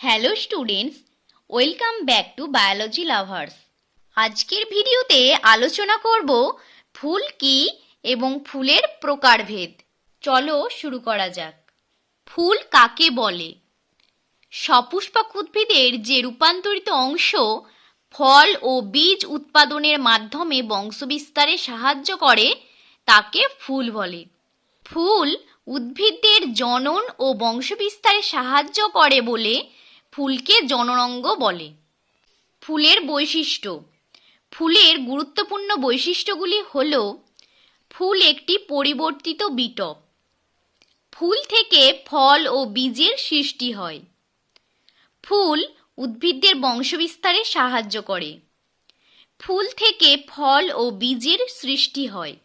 Hello students welcome back to biology lovers আজকের ভিডিওতে আলোচনা করব ফুল কি এবং ফুলের প্রকারভেদ। চলো শুরু করা যাক। ফুল কাকে বলে? সপুষ্পক উদ্ভিদের যে রূপান্তরিত অংশ ফল ও বীজ উৎপাদনের মাধ্যমে বংশবিস্তারে সাহায্য করে, তাকে ফুল বলে। ফুল উদ্ভিদদের জনন ও বংশবিস্তারে সাহায্য করে বলে ফুলকে জনরঙ্গ বলে। ফুলের বৈশিষ্ট্য। ফুলের গুরুত্বপূর্ণ বৈশিষ্ট্যগুলি হল, ফুল একটি পরিবর্তিত বিটপ। ফুল থেকে ফল ও বীজের সৃষ্টি হয়। ফুল উদ্ভিদদের বংশবিস্তারে সাহায্য করে। ফুল থেকে ফল ও বীজের সৃষ্টি হয়।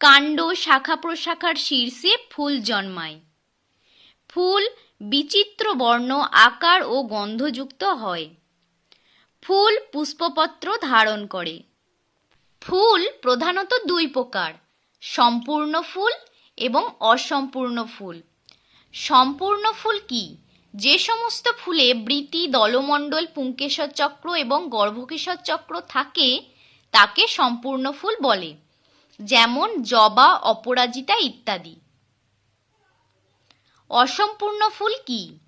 কাণ্ড শাখা প্রশাখার শীর্ষে ফুল জন্মায়। বিচিত্র বর্ণ, আকার ও গন্ধযুক্ত হয়। ফুল পুষ্পপত্র ধারণ করে। ফুল প্রধানত দুই প্রকার, সম্পূর্ণ ফুল এবং অসম্পূর্ণ ফুল। সম্পূর্ণ ফুল কি? যে সমস্ত ফুলে বৃতি, দলমণ্ডল, পুঙ্কেশ্বর চক্র এবং গর্ভকেশ্বর চক্র থাকে, তাকে সম্পূর্ণ ফুল বলে। যেমন জবা, অপরাজিতা ইত্যাদি। অসম্পূর্ণ ফুল কি?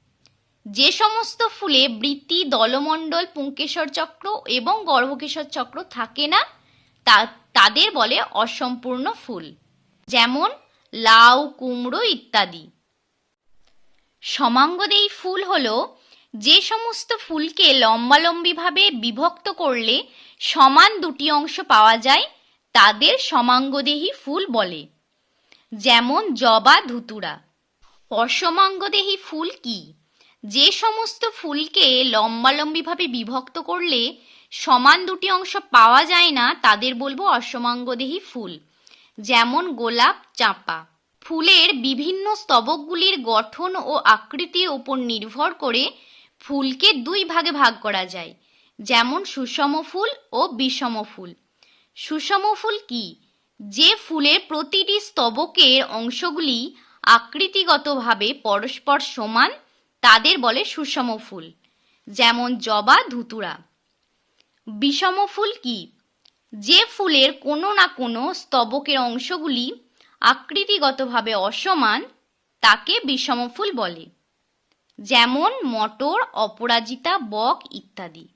যে সমস্ত ফুলে বৃত্তি, দলমণ্ডল, পুঙ্কেশ্বর চক্র এবং গর্ভকেশ্বর চক্র থাকে না, তা, তাদের বলে অসম্পূর্ণ ফুল। যেমন লাউ, কুমড়ো ইত্যাদি। সমাঙ্গদেয়ী ফুল হল যে সমস্ত ফুলকে লম্বালম্বিভাবে বিভক্ত করলে সমান দুটি অংশ পাওয়া যায়, তাদের সমাঙ্গদেহী ফুল বলে। যেমন জবা ধুতুরা। অসমাঙ্গদেহী ফুল কি? যে সমস্ত ফুলকে লম্বালম্বিভাবে বিভক্ত করলে সমান দুটি অংশ পাওয়া যায় না, তাদের বলব অসমাঙ্গদেহী ফুল। যেমন গোলাপ, চাঁপা। ফুলের বিভিন্ন স্তবকগুলির গঠন ও আকৃতির উপর নির্ভর করে ফুলকে দুই ভাগে ভাগ করা যায়, যেমন সুষম ফুল ও বিষম ফুল। সুষম ফুল কি? যে ফুলের প্রতিটি স্তবকের অংশগুলি আকৃতিগতভাবে পরস্পর সমান, তাদের বলে সুষম ফুল। যেমন জবা, ধুতুরা। বিষম ফুল কি? যে ফুলের কোনো না কোনো স্তবকের অংশগুলি আকৃতিগতভাবে অসমান, তাকে বিষম ফুল বলে। যেমন মটর, অপরাজিতা, বক ইত্যাদি।